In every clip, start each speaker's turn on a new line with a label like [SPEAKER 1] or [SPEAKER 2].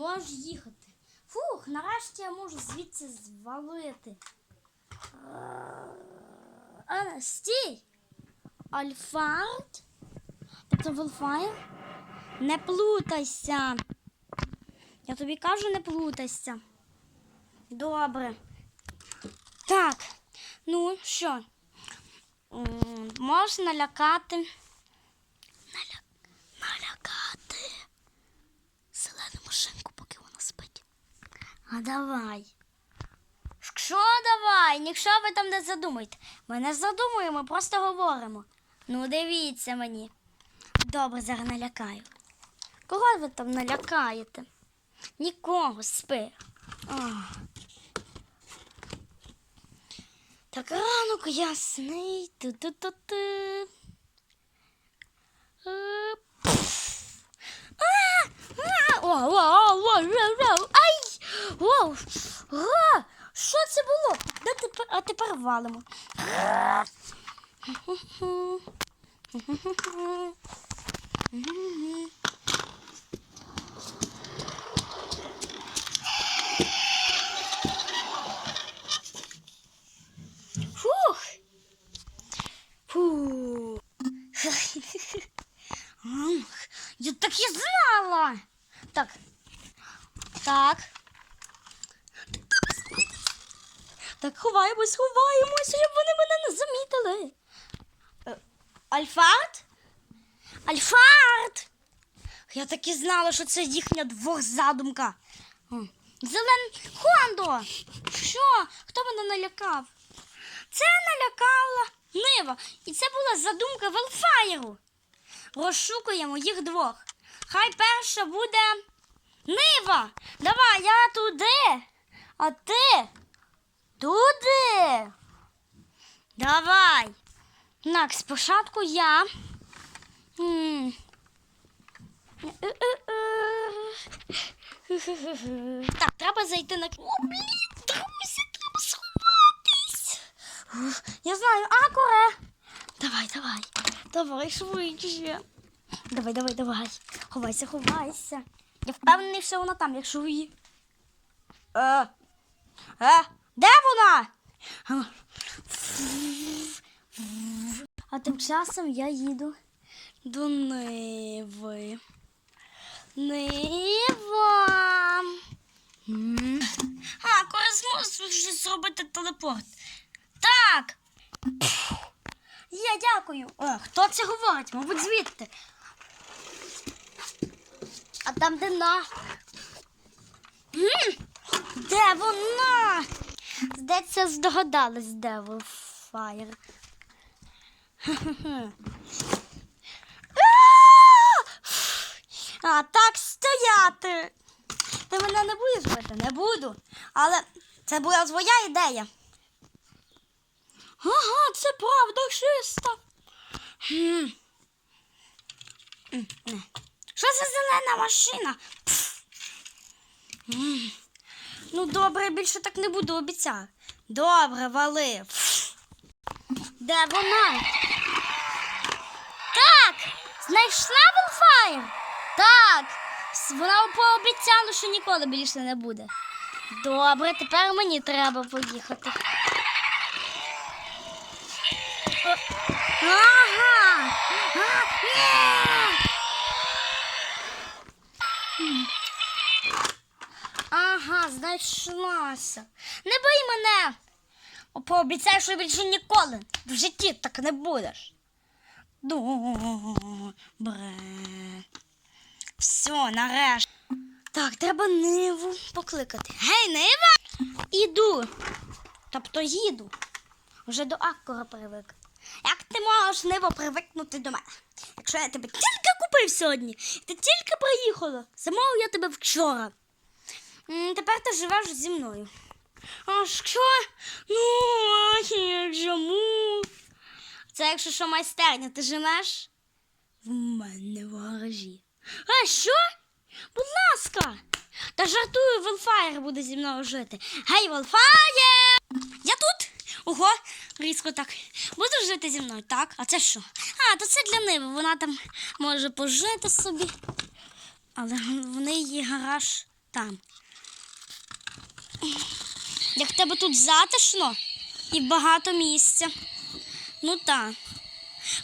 [SPEAKER 1] Можеш їхати. Фух, нарешті я можу звідси звалити. А, стій! Альфард? Тобто Волфайр? Не плутайся. Я тобі кажу, не плутайся. Добре. Так, ну що? Можеш налякати. Наля... Налякати зелену машинку, поки вона спить. А давай. Що давай? Якщо ви там не задумаєте. Ми не задумуємо, просто говоримо. Ну, дивіться мені. Добре, зараз налякаю. Кого ви там налякаєте? Нікого спи. Ах. Так ранок ясний. Ту-ту-ту-ту. Е, пф. А! А! О, о, о, о, о, о, Ай! Воу! А! Що це було? Де тепер? А тепер валимо. Фух. Фух. Я так і знала. Так. Так. Так, ховаємось, ховаємось, щоб вони мене не замітили. Е, Альфард? Альфард! Я так і знала, що це їхня двохзадумка. М, Зелен Хондо! Що? Хто мене налякав? Це налякала Нива. І це була задумка Велфаєру. Розшукуємо їх двох. Хай перша буде Нива. Давай, я туди. А ти туди. Давай. Так, спочатку я. Так, треба зайти на. О, блін, друзі, треба сховатись. Я знаю, а коре. Давай, давай. Давай швидше. Давай, давай, давай. Ховайся, ховайся. Я впевнений, що вона там, якщо її. Е. Е, де вона? А тим часом я їду до Ниви. Нива. А, зможу вже зробити телепорт. Так. Я дякую. Е, хто це говорить? Мабуть, звідти. А там де на. Де вона? Здається, здогадалась, де Фаєр. А так стояти. Ти мене не будеш бити? Не буду. Але це була твоя ідея. Ага, це правда не. Що це зелена машина? Ну, добре, більше так не буду, обіцяю. Добре, вали. Де вона? Так, знайшла Велфаєр? Так. Вона пообіцяла, що ніколи більше не буде. Добре, тепер мені треба поїхати. Ага. А, ні. М. Ага, знайшлася. Не бий мене. Пообіцяй, що більше ніколи в житті так не будеш. Добре. Все, нарешті. Так, треба Ниву покликати. Гей, Нива! Іду. Тобто їду. Вже до Аккора привик. Як ти можеш Ниво привикнути до мене? Якщо я тебе тільки купив сьогодні, ти тільки приїхала. Замовив я тебе вчора. Тепер ти живеш зі мною. А що? Ну, а чому? Це якщо що майстерня, ти живеш? В мене в гаражі. А що? Будь ласка. Та жартую, Велфаєр буде зі мною жити. Гей, Велфаєр! Я тут. Ого, різко так. Будеш жити зі мною, так? А це що? А, то це для Ниви. Вона там може пожити собі. Але в неї гараж там. Як тебе тут затишно і багато місця. Ну так.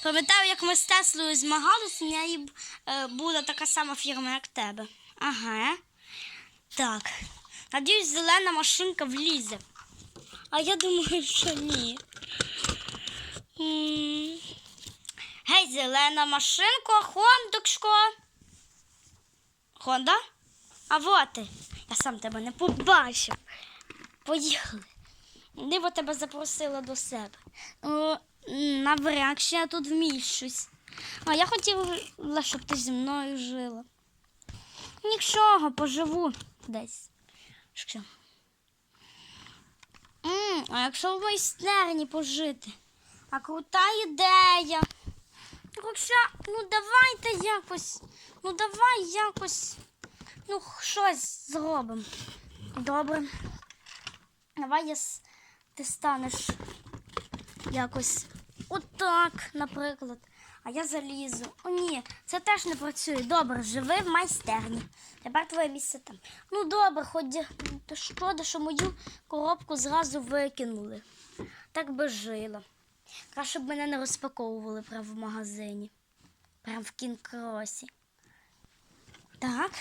[SPEAKER 1] Пам'ятаю, як ми з Теслою змагалися, в неї е, була така сама фірма, як тебе. Ага. Так. Надіюсь, зелена машинка влізе. А я думаю, що ні. Гей, зелена машинко, Хондочко. Хонда? А вот ти. Я сам тебе не побачив. Поїхали. Диво тебе запросила до себе. О, навряд чи я тут вміщусь. А я хотіла, щоб ти зі мною жила. Нічого, поживу десь. Що? М, а якщо в майстерні пожити? А крута ідея. Хоча, ну давайте якось, ну давай якось, ну щось зробимо. Добре. Давай я ти станеш якось отак, наприклад. А я залізу. О, ні, це теж не працює. Добре, живи в майстерні. Тепер твоє місце там. Ну добре, хоч шкода, що мою коробку зразу викинули. Так би жила. Краще б мене не розпаковували прямо в магазині. Прямо в кінкросі. Так.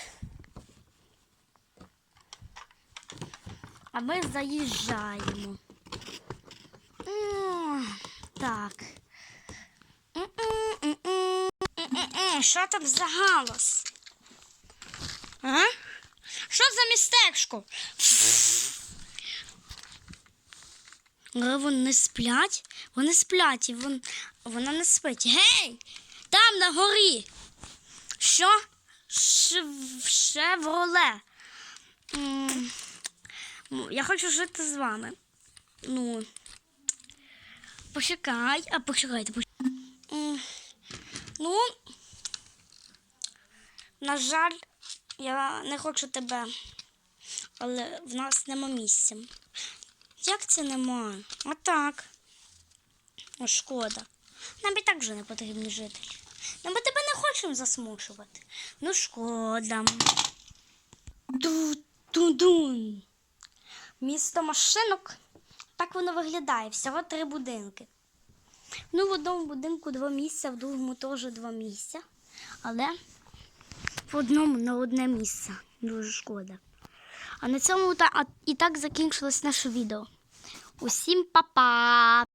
[SPEAKER 1] А ми заїжджаємо. Так. Що там за галас? А? Що за містечко? Але вони не сплять? Вони сплять, і вон, вона не спить. Гей! Там на горі. Що? Шев... Шевроле. М, м, Я хочу жити з вами. Ну. Почекай, а почекайте. поч- Ну, на жаль, я не хочу тебе, але в нас нема місця. Як це нема? А так. О, шкода. Нам і так вже не потрібні жителі. Ну, ми тебе не хочемо засмучувати. Ну, шкода. Ду-ду-дун. Місто машинок. Так воно виглядає. Всього три будинки. Ну, в одному будинку два місця, в другому теж два місця. Але в одному на одне місце. Дуже шкода. А на цьому та, і так закінчилось наше відео. Усім па-па!